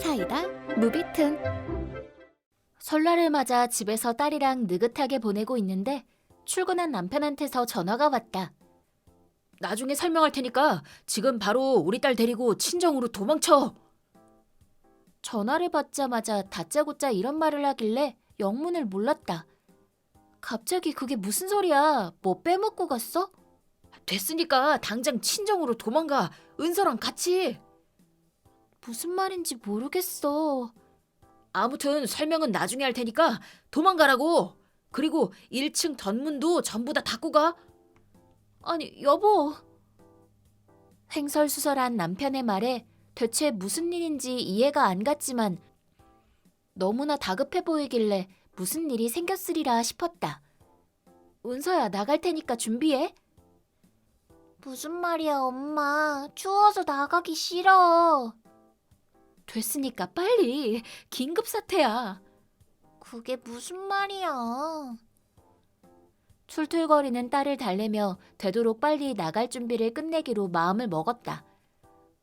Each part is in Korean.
사이다 무비튼 설날을 맞아 집에서 딸이랑 느긋하게 보내고 있는데 출근한 남편한테서 전화가 왔다. 나중에 설명할 테니까 지금 바로 우리 딸 데리고 친정으로 도망쳐. 전화를 받자마자 다짜고짜 이런 말을 하길래 영문을 몰랐다. 갑자기 그게 무슨 소리야? 뭐 빼먹고 갔어? 됐으니까 당장 친정으로 도망가. 은서랑 같이. 무슨 말인지 모르겠어. 아무튼 설명은 나중에 할 테니까 도망가라고. 그리고 1층 덧문도 전부 다 닫고 가. 아니, 여보. 횡설수설한 남편의 말에 대체 무슨 일인지 이해가 안 갔지만 너무나 다급해 보이길래 무슨 일이 생겼으리라 싶었다. 은서야, 나갈 테니까 준비해. 무슨 말이야, 엄마. 추워서 나가기 싫어. 됐으니까 빨리. 긴급 사태야. 그게 무슨 말이야? 툴툴거리는 딸을 달래며 되도록 빨리 나갈 준비를 끝내기로 마음을 먹었다.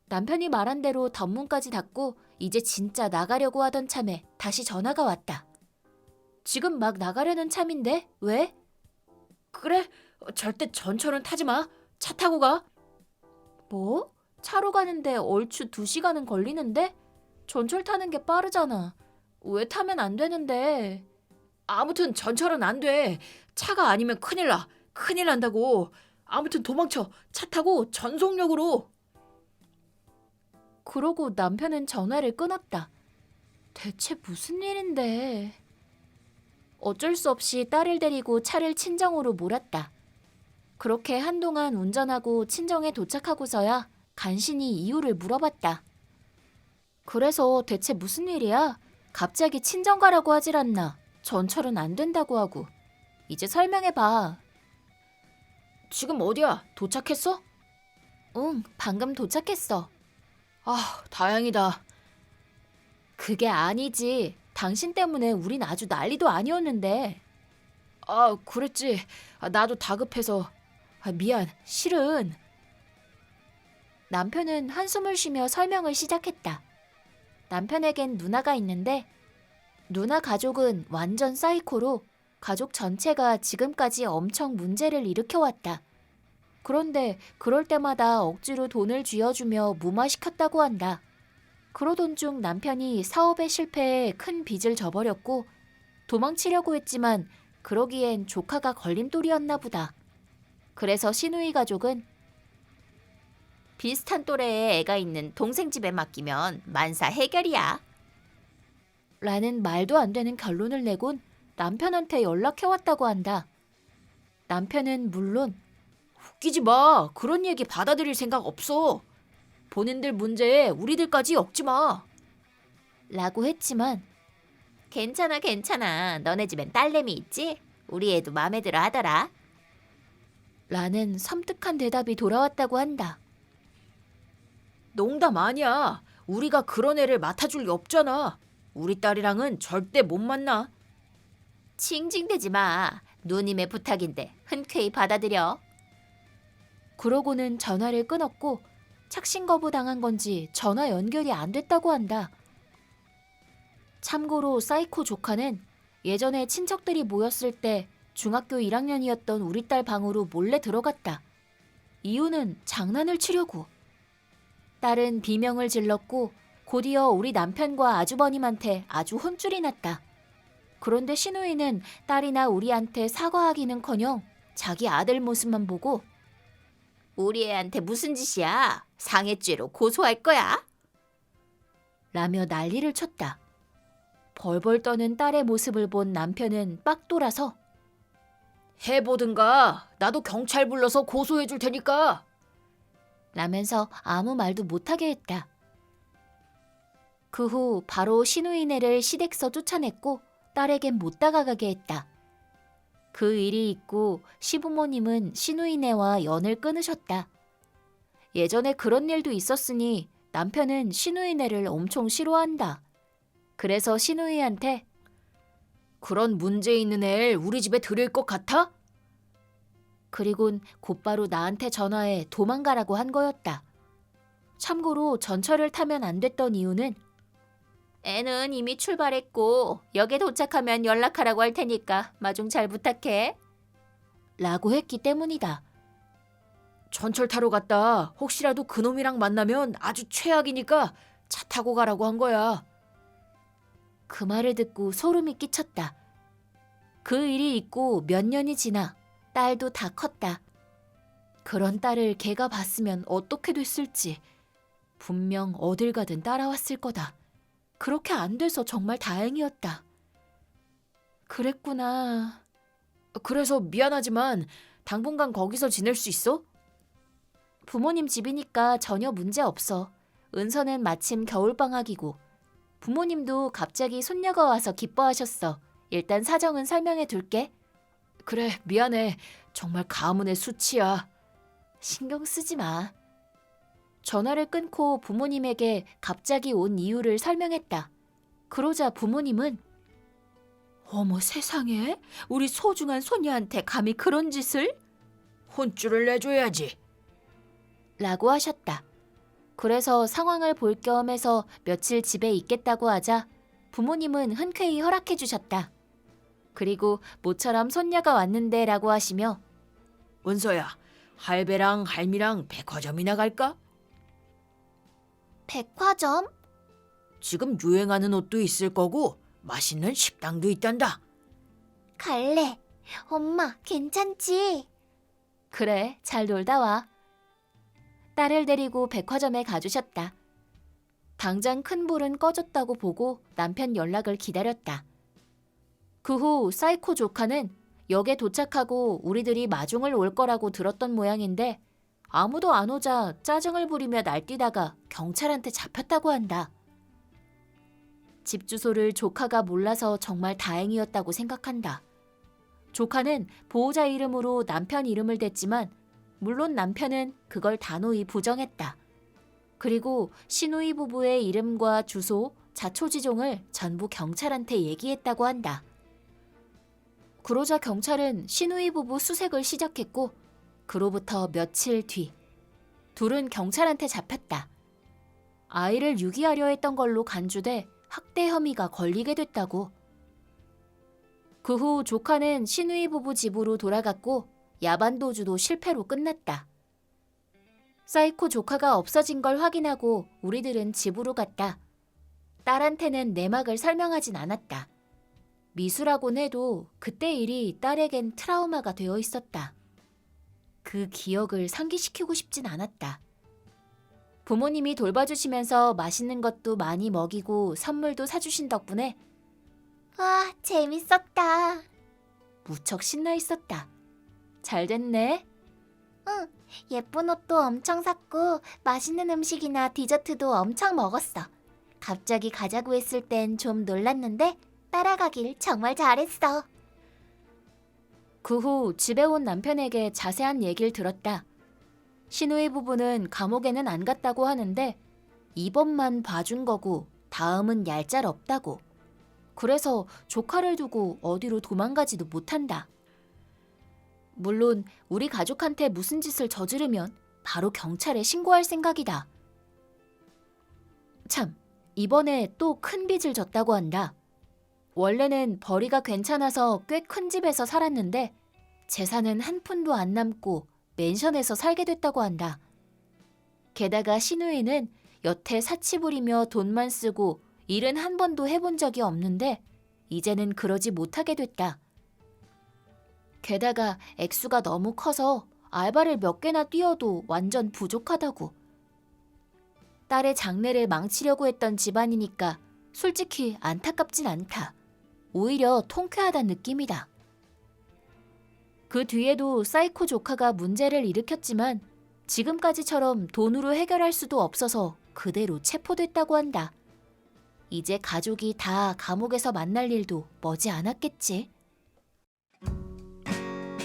남편이 말한 대로 덧문까지 닫고 이제 진짜 나가려고 하던 참에 다시 전화가 왔다. 지금 막 나가려는 참인데 왜? 그래? 절대 전철은 타지 마. 차 타고 가. 뭐? 차로 가는데 얼추 두 시간은 걸리는데? 전철 타는 게 빠르잖아. 왜 타면 안 되는데? 아무튼 전철은 안 돼. 차가 아니면 큰일 나. 큰일 난다고. 아무튼 도망쳐. 차 타고 전속력으로. 그러고 남편은 전화를 끊었다. 대체 무슨 일인데? 어쩔 수 없이 딸을 데리고 차를 친정으로 몰았다. 그렇게 한동안 운전하고 친정에 도착하고서야 간신히 이유를 물어봤다. 그래서 대체 무슨 일이야? 갑자기 친정 가라고 하질 않나? 전철은 안 된다고 하고. 이제 설명해봐. 지금 어디야? 도착했어? 응, 방금 도착했어. 아, 다행이다. 그게 아니지. 당신 때문에 우린 아주 난리도 아니었는데. 아, 그랬지. 아, 나도 다급해서. 아, 미안. 실은 남편은 한숨을 쉬며 설명을 시작했다. 남편에겐 누나가 있는데 누나 가족은 완전 사이코로 가족 전체가 지금까지 엄청 문제를 일으켜왔다. 그런데 그럴 때마다 억지로 돈을 쥐어주며 무마시켰다고 한다. 그러던 중 남편이 사업에 실패해 큰 빚을 져버렸고 도망치려고 했지만 그러기엔 조카가 걸림돌이었나 보다. 그래서 시누이 가족은 비슷한 또래의 애가 있는 동생 집에 맡기면 만사 해결이야. 라는 말도 안 되는 결론을 내곤 남편한테 연락해왔다고 한다. 남편은 물론 웃기지 마. 그런 얘기 받아들일 생각 없어. 본인들 문제에 우리들까지 엮지 마. 라고 했지만 괜찮아 괜찮아 너네 집엔 딸내미 있지? 우리 애도 마음에 들어 하더라. 라는 섬뜩한 대답이 돌아왔다고 한다. 농담 아니야. 우리가 그런 애를 맡아줄 리 없잖아. 우리 딸이랑은 절대 못 만나. 칭칭대지 마. 누님의 부탁인데 흔쾌히 받아들여. 그러고는 전화를 끊었고 착신 거부 당한 건지 전화 연결이 안 됐다고 한다. 참고로 사이코 조카는 예전에 친척들이 모였을 때 중학교 1학년이었던 우리 딸 방으로 몰래 들어갔다. 이유는 장난을 치려고. 딸은 비명을 질렀고 곧이어 우리 남편과 아주버님한테 아주 혼쭐이 났다. 그런데 신우이는 딸이나 우리한테 사과하기는커녕 자기 아들 모습만 보고 우리 애한테 무슨 짓이야? 상해죄로 고소할 거야? 라며 난리를 쳤다. 벌벌 떠는 딸의 모습을 본 남편은 빡 돌아서 해보든가. 나도 경찰 불러서 고소해 줄 테니까. 라면서 아무 말도 못하게 했다. 그 후 바로 신우이네를 시댁서 쫓아냈고 딸에겐 못 다가가게 했다. 그 일이 있고 시부모님은 신우이네와 연을 끊으셨다. 예전에 그런 일도 있었으니 남편은 신우이네를 엄청 싫어한다. 그래서 신우이한테 그런 문제 있는 애를 우리 집에 들일 것 같아? 그리곤 곧바로 나한테 전화해 도망가라고 한 거였다. 참고로 전철을 타면 안 됐던 이유는 애는 이미 출발했고 역에 도착하면 연락하라고 할 테니까 마중 잘 부탁해. 라고 했기 때문이다. 전철 타러 갔다 혹시라도 그놈이랑 만나면 아주 최악이니까 차 타고 가라고 한 거야. 그 말을 듣고 소름이 끼쳤다. 그 일이 있고 몇 년이 지나 딸도 다 컸다. 그런 딸을 걔가 봤으면 어떻게 됐을지. 분명 어딜 가든 따라왔을 거다. 그렇게 안 돼서 정말 다행이었다. 그랬구나. 그래서 미안하지만 당분간 거기서 지낼 수 있어? 부모님 집이니까 전혀 문제 없어. 은서는 마침 겨울방학이고 부모님도 갑자기 손녀가 와서 기뻐하셨어. 일단 사정은 설명해 둘게. 그래 미안해. 정말 가문의 수치야. 신경 쓰지 마. 전화를 끊고 부모님에게 갑자기 온 이유를 설명했다. 그러자 부모님은 어머 세상에 우리 소중한 소녀한테 감히 그런 짓을? 혼쭐을 내줘야지. 라고 하셨다. 그래서 상황을 볼 겸 해서 며칠 집에 있겠다고 하자 부모님은 흔쾌히 허락해 주셨다. 그리고 모처럼 손녀가 왔는데 라고 하시며 은서야, 할배랑 할미랑 백화점이나 갈까? 백화점? 지금 유행하는 옷도 있을 거고 맛있는 식당도 있단다. 갈래. 엄마, 괜찮지? 그래, 잘 놀다 와. 딸을 데리고 백화점에 가주셨다. 당장 큰 불은 꺼졌다고 보고 남편 연락을 기다렸다. 그 후 사이코 조카는 역에 도착하고 우리들이 마중을 올 거라고 들었던 모양인데 아무도 안 오자 짜증을 부리며 날뛰다가 경찰한테 잡혔다고 한다. 집 주소를 조카가 몰라서 정말 다행이었다고 생각한다. 조카는 보호자 이름으로 남편 이름을 댔지만 물론 남편은 그걸 단호히 부정했다. 그리고 신우이 부부의 이름과 주소, 자초지종을 전부 경찰한테 얘기했다고 한다. 그러자 경찰은 신우이 부부 수색을 시작했고 그로부터 며칠 뒤 둘은 경찰한테 잡혔다. 아이를 유기하려 했던 걸로 간주돼 학대 혐의가 걸리게 됐다고. 그 후 조카는 신우이 부부 집으로 돌아갔고 야반 도주도 실패로 끝났다. 사이코 조카가 없어진 걸 확인하고 우리들은 집으로 갔다. 딸한테는 내막을 설명하진 않았다. 미수라곤 해도 그때 일이 딸에겐 트라우마가 되어 있었다. 그 기억을 상기시키고 싶진 않았다. 부모님이 돌봐주시면서 맛있는 것도 많이 먹이고 선물도 사주신 덕분에 와, 재밌었다. 무척 신나 있었다. 잘 됐네. 응, 예쁜 옷도 엄청 샀고 맛있는 음식이나 디저트도 엄청 먹었어. 갑자기 가자고 했을 땐 좀 놀랐는데 따라가길 정말 잘했어. 그 후 집에 온 남편에게 자세한 얘기를 들었다. 신우이 부부는 감옥에는 안 갔다고 하는데 이번만 봐준 거고 다음은 얄짤 없다고. 그래서 조카를 두고 어디로 도망가지도 못한다. 물론 우리 가족한테 무슨 짓을 저지르면 바로 경찰에 신고할 생각이다. 참, 이번에 또 큰 빚을 졌다고 한다. 원래는 벌이가 괜찮아서 꽤 큰 집에서 살았는데 재산은 한 푼도 안 남고 맨션에서 살게 됐다고 한다. 게다가 신우이는 여태 사치 부리며 돈만 쓰고 일은 한 번도 해본 적이 없는데 이제는 그러지 못하게 됐다. 게다가 액수가 너무 커서 알바를 몇 개나 뛰어도 완전 부족하다고. 딸의 장래를 망치려고 했던 집안이니까 솔직히 안타깝진 않다. 오히려 통쾌하단 느낌이다. 그 뒤에도 사이코 조카가 문제를 일으켰지만 지금까지처럼 돈으로 해결할 수도 없어서 그대로 체포됐다고 한다. 이제 가족이 다 감옥에서 만날 일도 머지 않았겠지.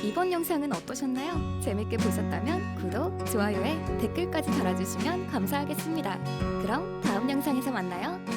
이번 영상은 어떠셨나요? 재밌게 보셨다면 구독, 좋아요에 댓글까지 달아주시면 감사하겠습니다. 그럼 다음 영상에서 만나요.